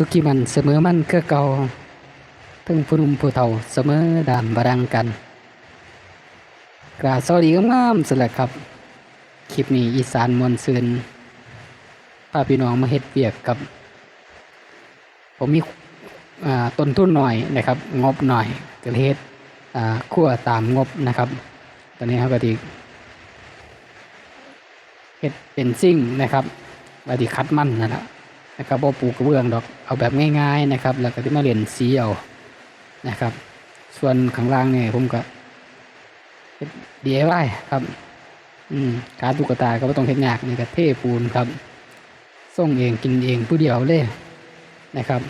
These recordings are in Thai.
สุกิมันเสมอมันคือเก่าถึงผู้นุ่มผู้เฒ่าเสมอดามบารังกันกราสวัสดีงามๆสลัดครับ คลิปนี้อีสานมวลซืนพาพี่น้องมาเฮ็ดเวียกกับ ผมมีต้นทุนหน่อยนะครับ งบหน่อยก็เลยเฮ็ดคั่วตามงบนะครับ ตอนนี้ครับก็ดีเฮ็ดเป็นซิ่งนะครับบาดีคัดมั่นนั่นแหละ นะครับบ่ปูกระเบื้องดอกเอาแบบง่ายๆนะครับ แล้วก็ที่มาเรียนสีเอานะครับ ส่วนข้างล่างเนี่ยผมก็เฮ็ด DIY ครับ อืมการตุ๊กตาก็ไม่ต้องเฮ็ดยากนี่ก็เทปูนครับส่งเองกินเองผู้เดียวเลยนะครับ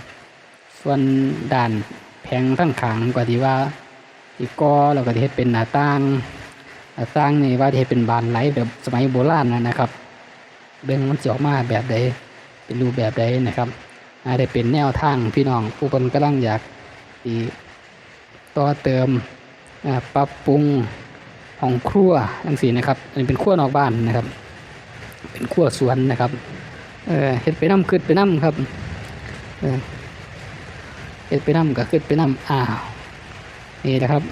ส่วนด่านแผงทั้งขางก็ที่ว่าอีกกอเราก็ที่เฮ็ดเป็นหน้าต่างหน้าต่างนี่ว่าที่เฮ็ดเป็นบานไหลแบบสมัยโบราณนะนะครับเบิ่งมันเสิออกมาแบบใด เป็นรูปแบบใดนะครับอาจจะเป็นแนวทางพี่น้องผู้คนกำลังอยากที่ต่อเติมปรับปรุงห้องครัวอันสีนะครับ อันนี้เป็นครัวนอกบ้านนะครับ เป็นครัวสวนนะครับเออเฮ็ดไปน้ำขึ้นไปน้ำครับเออเฮ็ดไปน้ำก็ขึ้นไปน้ำอ้าวนี่นะครับ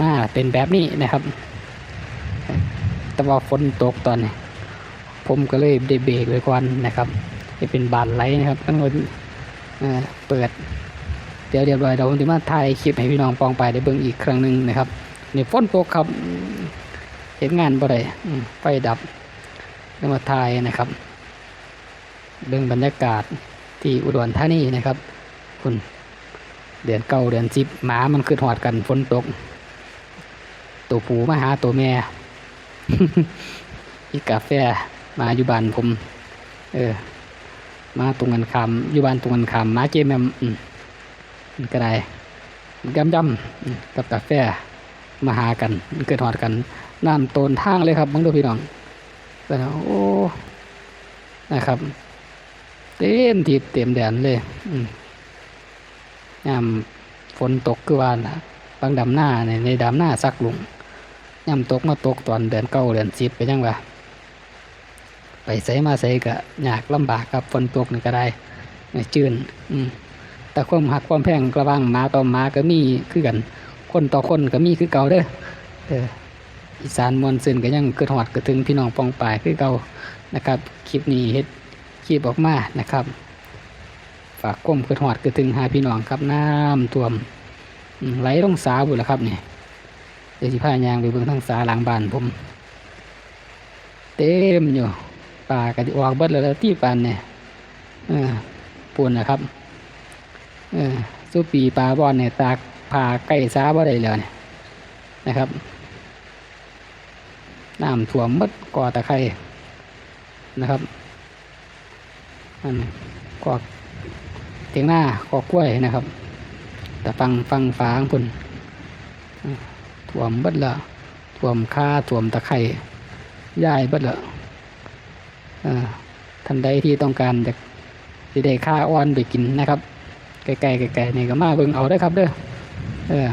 มาเป็นแบบนี้นะครับ แต่ว่าฝนตกตอนนี้ ผมก็เลยได้เบรกไว้ก่อนนะครับให้เป็นบานไหลนะครับตั้งแต่เปิด เดี๋ยวเรียบร้อยเราจะมาถ่ายคลิปให้พี่น้องปองไปได้เบิ่งอีกครั้งหนึ่งนะครับนี่ฝนตกครับเห็นงานบ่ได้ไฟดับแล้วมาถ่ายนะครับเบิ่งบรรยากาศที่อุดรธานีนะครับ คุณเดือนเก้าเดือนสิบหมามันคือหอดกันฝนตก ตัวผูมาหาตัวแม่อีกาแฟ มาอยู่บ้านผม เออ มาตรงกันคำอยู่บ้านตรงกันคำมาเจมแมมก็ได้ยำยำกับกาแฟมาหากัน เกิดหอดกันน้ำโตนทางเลยครับมึงดูพี่น้องแต่โอ้นะครับ เต็มทีเต็มแดนเลยยามฝนตกคือว่านะบางดำหน้าในในดำหน้าซักลุงยามตกมาตกตอนเดือนเก้าเดือนสิบไปยังวะ ไปใส่มาใส่ก็ยากลำบากครับฝนตกนี่ก็ได้ไม่จืนอืมแต่ความหักความแพงกระว่างมาต่อมาก็มีคือกัน คนต่อคนก็มีคือเก่าเด้อเอออีสานมวลซึนก็ยังเกิดหอดกระถึงพี่น้องปองปายคือเก่านะครับคลิปนี้เฮ็ดคลิปออกมานะครับ ฝากก้มเกิดหอดกระถึงหาพี่น้องครับน้ำท่วมไหลลงสาบุญแล้วครับนี่เดี๋ยวสิพายางไปเบิ่งทางสาหลังบ้านผม เต็มอยู่ ป่าก็สิออกเบิดแล้วล่ะที่ปานเนี่ยเออปูนนะครับอสู้ปีปลาบอนเนี่ยตากผ่าไก่ซาบ่ได้เลยเนี่ยนะครับน้ำท่วมมดก่อตะไคร่นะครับอันก่อเตียงหน้ากอกกล้วยนะครับ แต่ฟังฟังฝางพุ่นอ่าท่วมเบิดละท่วมคาท่วมตะไคร่ย้ายเบิดละอ่า ท่านใดที่ต้องการจะสิได้ค่าอ้อนไปกินนะครับไกลๆไกลๆนี่ก็มาเบิ่งเอาได้ครับเด้อเออ